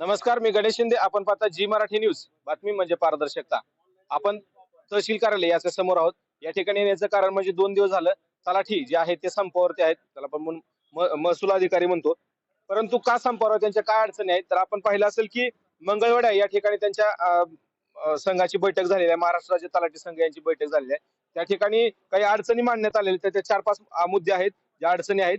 नमस्कार मी गणेश शिंदे. आपण पाहता जी मराठी न्यूज. बातमी म्हणजे पारदर्शकता. आपण तहसील कार्यालय याच्या समोर आहोत. या ठिकाणी येण्याचं कारण म्हणजे दोन दिवस झालं तलाठी जे आहेत ते संपावरती आहेत. त्याला आपण म्हणून महसूल अधिकारी म्हणतो. परंतु का संपावर त्यांच्या काय अडचणी आहेत? तर आपण पाहिलं असेल की मंगळवेढा या ठिकाणी त्यांच्या संघाची बैठक झालेली आहे. महाराष्ट्र राज्य तलाठी संघ यांची बैठक झालेली आहे. त्या ठिकाणी काही अडचणी मांडण्यात आलेल्या त्या चार पाच मुद्दे आहेत. ज्या अडचणी आहेत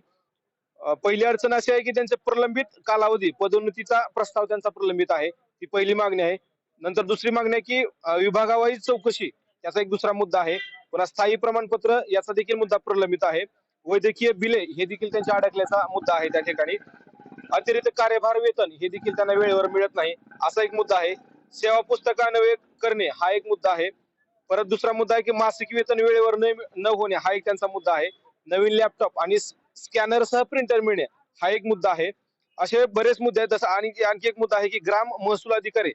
पहिली अडचण अशी आहे की त्यांचे प्रलंबित कालावधी पदोन्नतीचा प्रस्ताव त्यांचा प्रलंबित आहे. ती पहिली मागणी आहे. नंतर दुसरी मागणी आहे की विभागावाईज चौकशी याचा एक दुसरा मुद्दा आहे. पुन्हा स्थायी प्रमाणपत्र याचा देखील मुद्दा प्रलंबित आहे. वैद्यकीय बिले हे देखील त्यांच्या अडकल्याचा मुद्दा आहे त्या ठिकाणी. अतिरिक्त कार्यभार वेतन हे देखील त्यांना वेळेवर मिळत नाही असा एक मुद्दा आहे. सेवा पुस्तकान्वये करणे हा एक मुद्दा आहे. परत दुसरा मुद्दा आहे की मासिक वेतन वेळेवर न होणे हा एक त्यांचा मुद्दा आहे. नवीन लॅपटॉप आणि स्कॅनर सह प्रिंटर मिळणे हा एक मुद्दा आहे. असे बरेच मुद्दे आहेत. जसं आणि आणखी एक मुद्दा आहे की ग्राम महसूल अधिकारी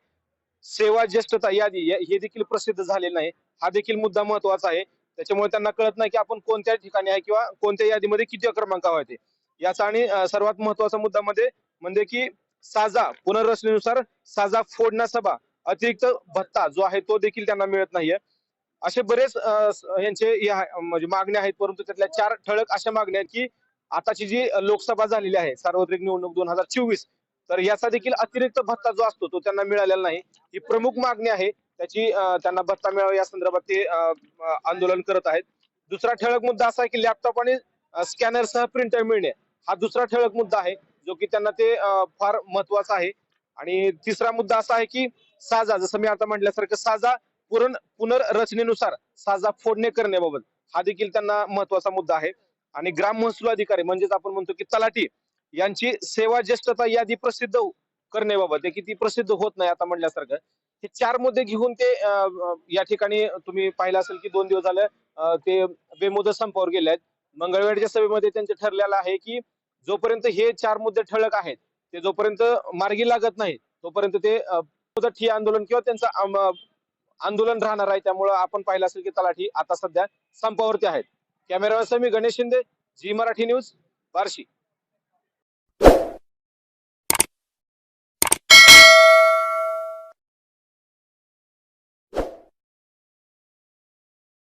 सेवा ज्येष्ठता यादी हे देखील प्रसिद्ध झालेलं नाही. हा देखील मुद्दा महत्त्वाचा आहे. त्याच्यामुळे त्यांना कळत नाही की आपण कोणत्या ठिकाणी आहे किंवा कोणत्या यादीमध्ये किती क्रमांकावर आहे ते. याचा आणि सर्वात महत्त्वाचा मुद्दा मध्ये म्हणजे की साजा पुनर्रचनेनुसार साजा फोडणा सभा अतिरिक्त भत्ता जो आहे तो देखील त्यांना मिळत नाहीये. असे बरेच यांचे म्हणजे मागण्या आहेत. परंतु त्यातल्या चार ठळक अशा मागण्या आहेत की आताची जी लोकसभा झालेली आहे सार्वत्रिक निवडणूक दोन हजार चोवीस तर याचा देखील अतिरिक्त भत्ता जो असतो तो त्यांना मिळालेला नाही. ही प्रमुख मागणी आहे त्याची त्यांना भत्ता मिळावा या संदर्भात ते आंदोलन करत आहेत. दुसरा ठळक मुद्दा असा आहे की लॅपटॉप आणि स्कॅनर सह प्रिंटर मिळणे हा दुसरा ठळक मुद्दा आहे जो की त्यांना ते फार महत्त्वाचा आहे. आणि तिसरा मुद्दा असा आहे की साजा जसं मी आता म्हटल्यासारखं साजा पुरण पुनर्रचनेनुसार साजा फोडणे करण्याबाबत हा देखील त्यांना महत्त्वाचा मुद्दा आहे. आणि ग्राम महसूल अधिकारी म्हणजेच आपण म्हणतो की तलाठी यांची सेवा ज्येष्ठता यादी प्रसिद्ध करण्याबाबत हे किती प्रसिद्ध होत नाही आता म्हटल्यासारखं हे चार मुद्दे घेऊन ते या ठिकाणी तुम्ही पाहिलं असेल की दोन दिवस झालं ते बेमुदत संपावर गेले आहेत. मंगळवारच्या सभेमध्ये त्यांचे ठरलेलं आहे की जोपर्यंत हे चार मुद्दे ठळक आहेत ते जोपर्यंत मार्गी लागत नाही तोपर्यंत ते मुदत ठिय्या आंदोलन किंवा त्यांचं आंदोलन राहणार आहे. त्यामुळं आपण पाहिलं असेल की तलाठी आता सध्या संपावरती आहेत. कॅमेरामॅन मी गणेश शिंदे जी मराठी न्यूज बार्शी.